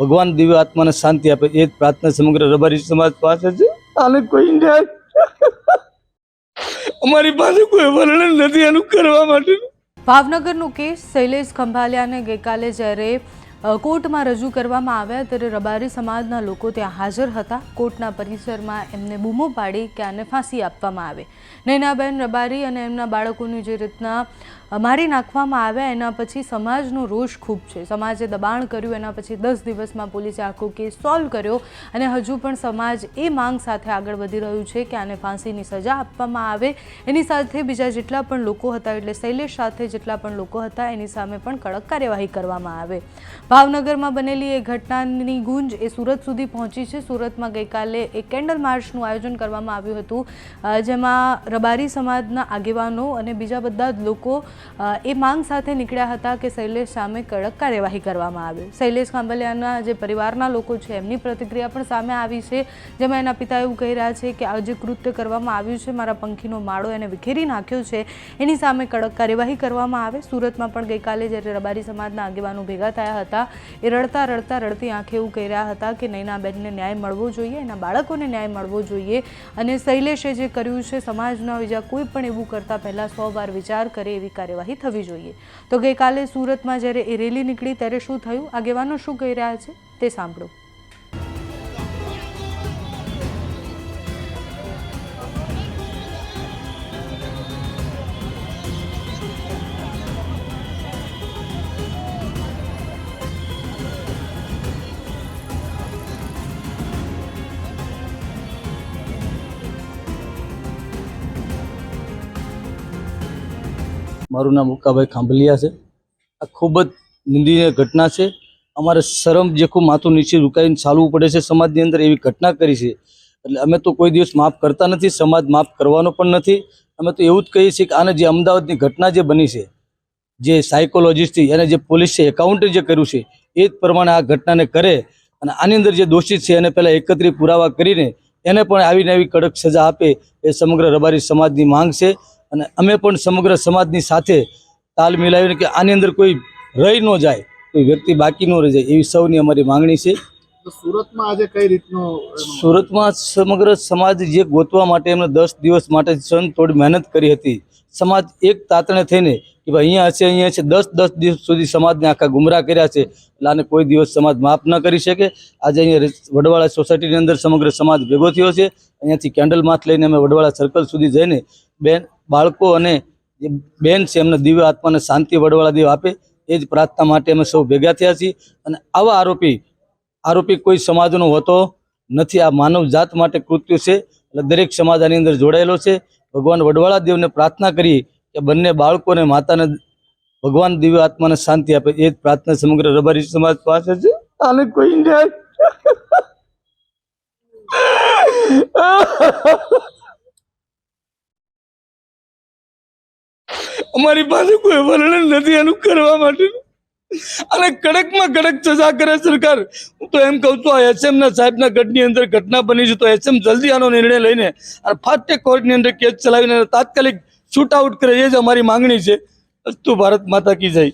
ભગવાન દિવ્ય આત્માને શાંતિ આપે, એ જ પ્રાર્થના સમગ્ર રબારી સમાજ પાસે છે. આને કોઈ ન્યાય. અમારી પાસે કોઈ વર્ણન નથી આનું કરવા માટે ભાવનગરનો કેસ શૈલેષ ખંભાલિયાને ગઈકાલે જ્યારે કોર્ટમાં રજૂ કરવામાં આવ્યા ત્યારે રબારી સમાજના લોકો ત્યાં હાજર હતા. કોર્ટના પરિસરમાં એમને બૂમો પાડી કે આને ફાંસી આપવામાં આવે. નૈનાબેન રબારી અને એમના બાળકોની જે રીતના મારી નાખવામાં આવ્યા, એના પછી સમાજનો રોષ ખૂબ છે. સમાજે દબાણ કર્યું, એના પછી દસ દિવસમાં પોલીસે આખો કેસ સોલ્વ કર્યો અને હજુ પણ સમાજ એ માંગ સાથે આગળ વધી રહ્યું છે કે આને ફાંસીની સજા આપવામાં આવે. એની સાથે બીજા જેટલા પણ લોકો હતા, એટલે શૈલેષ સાથે જેટલા પણ લોકો હતા, એની સામે પણ કડક કાર્યવાહી કરવામાં આવે. ભાવનગરમાં બનેલી એ ઘટનાની ગુંજ એ સુરત સુધી પહોંચી છે. સુરતમાં ગઈકાલે એક કેન્ડલ માર્ચનું આયોજન કરવામાં આવ્યું હતું. જેમાં રબારી સમાજના આગેવાનો અને બીજા બધા જ લોકો એ માંગ સાથે નીકળ્યા હતા કે શૈલેષ સામે કડક કાર્યવાહી કરવામાં આવે. શૈલેષ ખાંભલિયાના જે પરિવારના લોકો છે, એમની પ્રતિક્રિયા પણ સામે આવી છે. જેમાં એના પિતા એવું કહી રહ્યા છે કે, આ જે કૃત્ય કરવામાં આવ્યું છે, મારા પંખીનો માળો એને વિખેરી નાખ્યો છે. એની સામે કડક કાર્યવાહી કરવામાં આવે. સુરતમાં પણ ગઈકાલે જ્યારે રબારી સમાજના આગેવાનો ભેગા થયા હતા એ રડતા રડતા રડતી આંખે એવું કહી રહ્યા હતા કે નૈનાબેનને ન્યાય મળવો જોઈએ, એના બાળકોને ન્યાય મળવો જોઈએ અને શૈલેષે જે કર્યું છે, સમાજના બીજા કોઈ પણ એવું કરતાં પહેલાં સો વાર વિચાર કરે એવી કાર્યવાહી થવી જોઈએ. તો ગઈકાલે સુરતમાં જ્યારે એ રેલી નીકળી ત્યારે શું થયું? આગેવાનો શું કહી રહ્યા છે? તે સાંભળો. મારું નામ ઉકાભાઈ ખાંભલિયા છે. આ ખૂબ જ નિંદનીય ઘટના છે. અમારે શરમ જેખું માથું નીચે ઝુકાવીને ચાલવું પડે છે સમાજની અંદર એવી ઘટના કરી છે. એટલે અમે તો કોઈ દિવસ માફ કરતા નથી, સમાજ માફ કરવાનો પણ નથી. અમે તો એવું જ કહીએ છીએ કે આને જે અમદાવાદની ઘટના જે બની છે, જે સાયકોલોજીસ્ટથી અને જે પોલીસે એકાઉન્ટે જે કર્યું છે, એ જ પ્રમાણે આ ઘટનાને કરે અને આની અંદર જે દોષિત છે એને પહેલાં એકત્રિત પુરાવા કરીને એને પણ આવીને આવી કડક સજા આપે એ સમગ્ર રબારી સમાજની માંગ છે. અને અમે પણ સમગ્ર સમાજની સાથે તાલ મિલાવીને કે આની અંદર કોઈ રહી ન જાય કોઈ વ્યક્તિ બાકી ન રહી જાય એવી સૌની અમારી માંગણી છે. સુરતમાં આજે કઈ રીતનું સુરતમાં સમગ્ર સમાજ જે ગોતવા માટે એમને દસ દિવસ માટે સન થોડી મહેનત કરી હતી સમાજ એક તાતણે થઈને કે ભાઈ અહીંયા હશે અહીંયા છે દસ દસ દિવસ સુધી સમાજને આખા ગુમરાહ કર્યા છે એટલે આને કોઈ દિવસ સમાજ માફ ન કરી શકે. આજે અહીંયા વડવાળા સોસાયટીની અંદર સમગ્ર સમાજ ભેગો થયો છે. અહીંયાથી કેન્ડલ માથ લઈને અમે વડવાળા સર્કલ સુધી જઈને બેન બાળકો અને જે બેન છે, એમને દિવ્ય આત્માને શાંતિ વડવાળા દેવ આપે, એ જ પ્રાર્થના માટે અમે સૌ ભેગા થયા છીએ. અને આવા આરોપી આરોપી કોઈ સમાજનો હોતો નથી. આ માનવ જાત માટે કૃત્ય છે. એટલે દરેક સમાજ આની અંદર જોડાયેલો છે. ભગવાન વડવાળા દેવને પ્રાર્થના કરી કે બંને બાળકોને માતાને ભગવાન દિવ્ય આત્માને શાંતિ આપે. એ જ પ્રાર્થના સમગ્ર રબારી સમાજ પાસે છે. આને કોઈ ન્યાય. અમારી પાસે કોઈ વર્ણન નથી એનું કરવા માટે. અને કડકમાં કડક સજા કરે સરકાર. હું તો એમ કહું છું, આ એસએમ ના સાહેબના ગઢની અંદર ઘટના બની છે તો એસએમ જલ્દી આનો નિર્ણય લઈને અને ફાસ્ટ કોર્ટની અંદર કેસ ચલાવીને તાત્કાલિક શૂટ આઉટ કરે, એ જ અમારી માંગણી છે. અસ્તુ ભારત માતા કી જય.